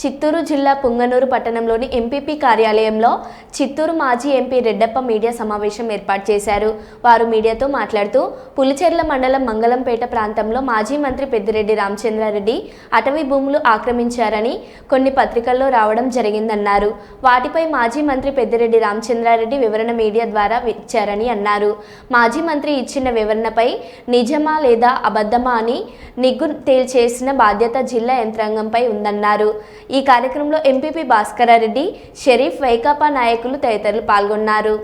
చిత్తూరు జిల్లా పుంగనూరు పట్టణంలోని ఎంపీపీ కార్యాలయంలో చిత్తూరు మాజీ ఎంపీ రెడ్డప్ప మీడియా సమావేశం ఏర్పాటు చేశారు. వారు మీడియాతో మాట్లాడుతూ పులిచెర్ల మండలం మంగళంపేట ప్రాంతంలో మాజీ మంత్రి పెద్దిరెడ్డి రామచంద్రారెడ్డి అటవీ భూములు ఆక్రమించారని కొన్ని పత్రికల్లో రావడం జరిగిందన్నారు. వాటిపై మాజీ మంత్రి పెద్దిరెడ్డి రామచంద్రారెడ్డి వివరణ మీడియా ద్వారా ఇచ్చారని అన్నారు. మాజీ మంత్రి ఇచ్చిన వివరణపై నిజమా లేదా అబద్ధమా అని నిగ్గు తేల్చేసిన బాధ్యత జిల్లా యంత్రాంగంపై ఉందన్నారు. ఈ కార్యక్రమంలో ఎంపీపీ భాస్కరారెడ్డి షరీఫ్ వైకాపా నాయకులు తదితరులు పాల్గొన్నారు.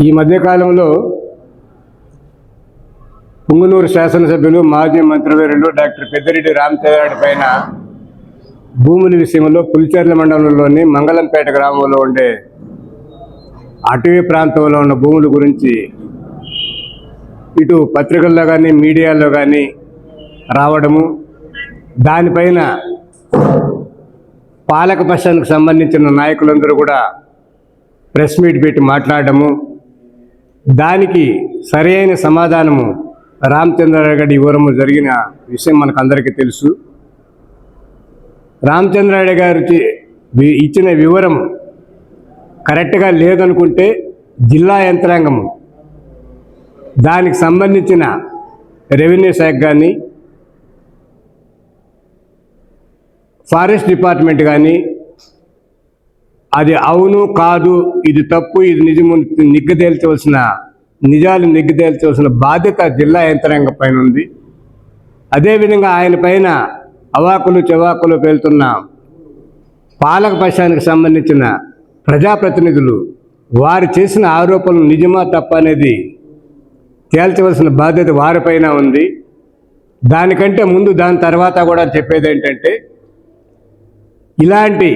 ఈ మధ్యకాలంలో పుంగునూరు శాసనసభ్యులు మాజీ మంత్రివర్యులు డాక్టర్ పెద్దిరెడ్డి రామచంద్రారెడ్డి పైన భూముల విషయంలో పులిచెర్ల మండలంలోని మంగళంపేట గ్రామంలో ఉండే అటవీ ప్రాంతంలో ఉన్న భూముల గురించి ఇటు పత్రికల్లో కానీ మీడియాలో కానీ రావడము దానిపైన పాలక పక్షానికి సంబంధించిన నాయకులందరూ కూడా ప్రెస్ మీట్ పెట్టి మాట్లాడము దానికి సరైన సమాధానము రామచంద్రారెడ్డి ఇవ్వడము జరిగిన విషయం మనకు అందరికీ తెలుసు. రామచంద్రారెడ్డి గారు ఇచ్చిన వివరం కరెక్ట్గా లేదనుకుంటే జిల్లా యంత్రాంగము దానికి సంబంధించిన రెవెన్యూ శాఖ కానీ ఫారెస్ట్ డిపార్ట్మెంట్ కానీ అది అవును కాదు ఇది తప్పు ఇది నిజము నిగ్గదేల్చవలసిన నిజాలు నిగ్గదేల్చవలసిన బాధ్యత జిల్లా యంత్రాంగం పైన ఉంది. అదేవిధంగా ఆయన పైన అవాకులు చెవాకులు పేలుతున్న పాలక పక్షానికి సంబంధించిన ప్రజాప్రతినిధులు వారు చేసిన ఆరోపణలు నిజమా తప్ప అనేది తేల్చవలసిన బాధ్యత వారిపైన ఉంది. దానికంటే ముందు దాని తర్వాత కూడా చెప్పేది ఏంటంటే ఇలాంటి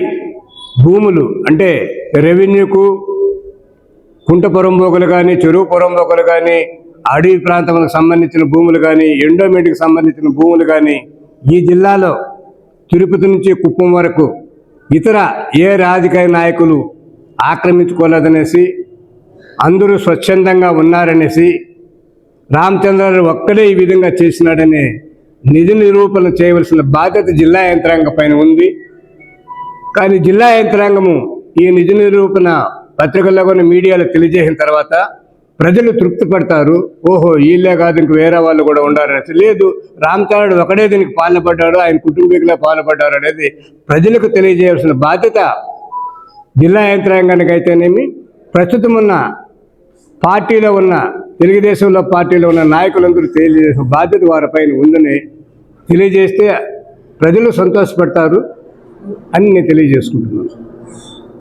భూములు అంటే రెవెన్యూకు కుంటపురం పొరంబోకులు కానీ చెరువు పొరంబోకులు కానీ అడవి ప్రాంతములకు సంబంధించిన భూములు కానీ ఎండోమెంట్కి సంబంధించిన భూములు కానీ ఈ జిల్లాలో తిరుపతి నుంచి కుప్పం వరకు ఇతర ఏ రాజకీయ నాయకులు ఆక్రమించుకోలేదనేసి అందరూ స్వచ్ఛందంగా ఉన్నారనేసి రామచంద్రరావు ఒక్కడే ఈ విధంగా చేసినాడనే నిధి నిరూపణ చేయవలసిన బాధ్యత జిల్లా యంత్రాంగం పైన ఉంది. కానీ జిల్లా యంత్రాంగము ఈ నిజ నిరూపణ పత్రికల్లో కొన్ని మీడియాలో తెలియజేసిన తర్వాత ప్రజలు తృప్తి పడతారు. ఓహో వీళ్ళే కాదు ఇంక వేరే వాళ్ళు కూడా ఉండారనేసి లేదు రామచంద్రుడు ఒకడే దీనికి పాల్పడ్డాడు ఆయన కుటుంబీకులే పాల్పడ్డారు అనేది ప్రజలకు తెలియజేయాల్సిన బాధ్యత జిల్లా యంత్రాంగానికి అయితేనేమి ప్రస్తుతం ఉన్న పార్టీలో ఉన్న తెలుగుదేశంలో పార్టీలో ఉన్న నాయకులందరూ తెలియజేసిన బాధ్యత వారిపైన ఉందని తెలియజేస్తే ప్రజలు సంతోషపడతారు. అని నేను తెలియజేసుకుంటున్నాను